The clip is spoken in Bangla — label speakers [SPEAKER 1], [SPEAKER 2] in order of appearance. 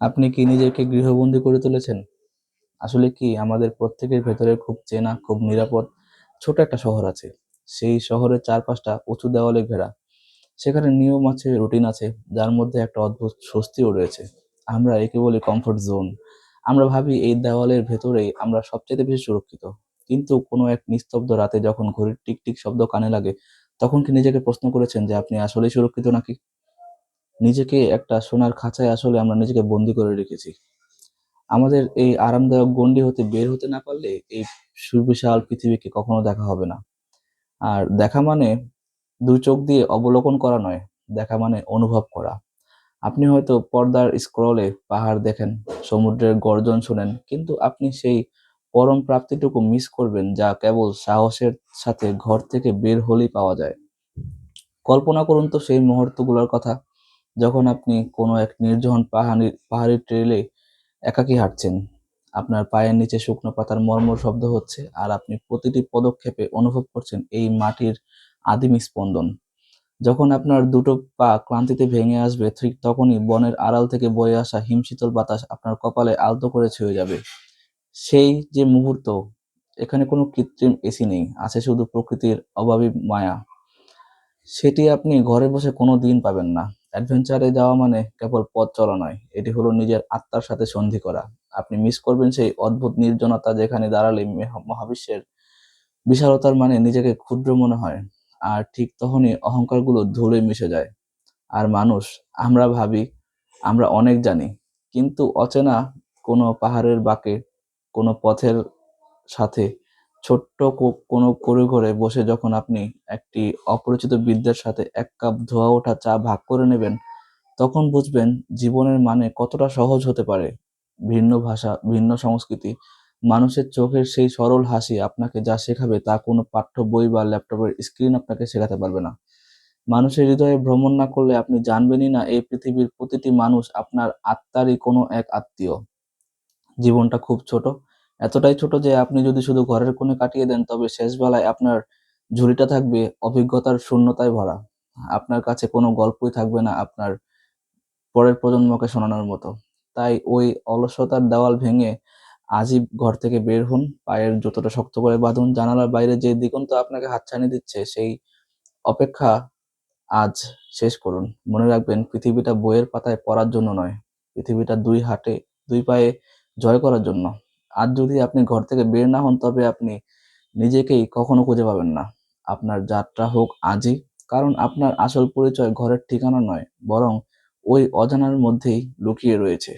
[SPEAKER 1] আপনি কি নিজেকে গৃহবন্দী করে তুলেছেন? আসলে কি আমাদের প্রত্যেকের ভেতরে খুব চেনা, খুব নিরাপদ ছোট একটা শহর আছে। সেই শহরের চারপাশটা উঁচু দেওয়ালে ঘেরা। সেখানে নিয়ম আছে, রুটিন আছে, যার মধ্যে একটা অদ্ভুত স্বস্তিও রয়েছে। আমরা একে বলি কমফোর্ট জোন। আমরা ভাবি এই দেওয়ালের ভেতরেই আমরা সবচাইতে বেশি সুরক্ষিত। কিন্তু কোনো এক নিস্তব্ধ রাতে যখন ঘড়ির টিক, টিক শব্দ কানে লাগে, তখন কি নিজেকে প্রশ্ন করেছেন যে আপনি আসলেই সুরক্ষিত নাকি? নিজেকে একটা সোনার খাঁচায় আসলে আমরা নিজেকে বন্দি করে রেখেছি। আমাদের এই আরামদায়ক গণ্ডি হতে বের হতে না পারলে এই সুবিশাল পৃথিবীকে কখনো দেখা হবে না। আর দেখা মানে ২ চোখ দিয়ে অবলোকন করা নয়, দেখা মানে অনুভব করা। আপনি হয়তো পর্দার স্ক্রলে পাহাড় দেখেন, সমুদ্রের গর্জন শোনেন, কিন্তু আপনি সেই পরম প্রাপ্তিটুকু মিস করবেন যা কেবল সাহসের সাথে ঘর থেকে বের হলেই পাওয়া যায়। কল্পনা করুন তো সেই মুহূর্তগুলোর কথা, যখন আপনি কোনো এক নির্জন পাহাড়ি পাহাড়ি ট্রেলে একাকী হাঁটছেন। আপনার পায়ের নিচে শুকনো পাতার মর্মর শব্দ হচ্ছে, আর আপনি প্রতিটি পদক্ষেপে অনুভব করছেন এই মাটির আদিম স্পন্দন। যখন আপনার দুটো পা ক্লান্তিতে ভেঙে আসবে, ঠিক তখনই বনের আড়াল থেকে বয়ে আসা হিমশীতল বাতাস আপনার কপালে আলতো করে ছুঁয়ে যাবে। সেই যে মুহূর্ত, এখানে কোনো কৃত্রিম এসি নেই, আছে শুধু প্রকৃতির অভাবী মায়া। সেটি আপনি ঘরে বসে কোনো দিন পাবেন না। অ্যাডভেঞ্চারে যাওয়া মানে কেবল পথ চলা নয়, এটি হলো নিজের আত্মার সাথে সন্ধি করা। আপনি মিস করবেন সেই অদ্ভুত নির্জনতা যেখানে দাঁড়ালে মেহ মহাবিশ্বের বিশালতার মানে নিজেকে ক্ষুদ্র মনে হয়। আর ঠিক তখনই অহংকারগুলো ধুলে মিশে যায়। আর মানুষ, আমরা ভাবি আমরা অনেক জানি, কিন্তু অচেনা কোনো পাহাড়ের বাঁকে, কোনো পথের সাথে ছোট্ট কোনো কুঁড়েঘরে বসে যখন আপনি একটি অপরিচিত বৃদ্ধের সাথে এক কাপ ধোঁয়া ওঠা চা ভাগ করে নেবেন, তখন বুঝবেন জীবনের মানে কতটা সহজ হতে পারে। ভিন্ন ভাষা, ভিন্ন সংস্কৃতি, মানুষের চোখের সেই সরল হাসি আপনাকে যা শেখাবে তা কোনো পাঠ্য বই বা ল্যাপটপের স্ক্রিন আপনাকে শেখাতে পারবে না। মানুষের হৃদয়ে ভ্রমণ না করলে আপনি জানবেনই না এই পৃথিবীর প্রতিটি মানুষ আপনার আত্মারই কোনো এক আত্মীয়। জীবনটা খুব ছোট, এতটাই ছোট যে আপনি যদি শুধু ঘরের কোণে কাটিয়ে দেন তবে শেষ বেলায় আপনার ঝুড়িটা থাকবে অভিজ্ঞতার শূন্যতায় ভরা। আপনার কাছে কোনো গল্পই থাকবে না আপনার পরের প্রজন্মকে শোনানোর মতো। তাই ওই অলসতার দেওয়াল ভেঙে আজই ঘর থেকে বের হন, পায়ের জুতোটা শক্ত করে বাঁধুন, জানালার বাইরে যে দিগন্ত আপনাকে হাতছানি দিচ্ছে সেই অপেক্ষা আজ শেষ করুন। মনে রাখবেন পৃথিবীটা বইয়ের পাতায় পড়ার জন্য নয়, পৃথিবীটা দুই হাটে দুই পায়ে জয় করার জন্য। আজ যদি আপনি ঘর থেকে বের না হন তবে আপনি নিজেকেই কখনো খুঁজে পাবেন না। আপনার যাত্রা হোক আজই, কারণ আপনার আসল পরিচয় ঘরের ঠিকানা নয়, বরং ওই অজানার মধ্যেই লুকিয়ে রয়েছে।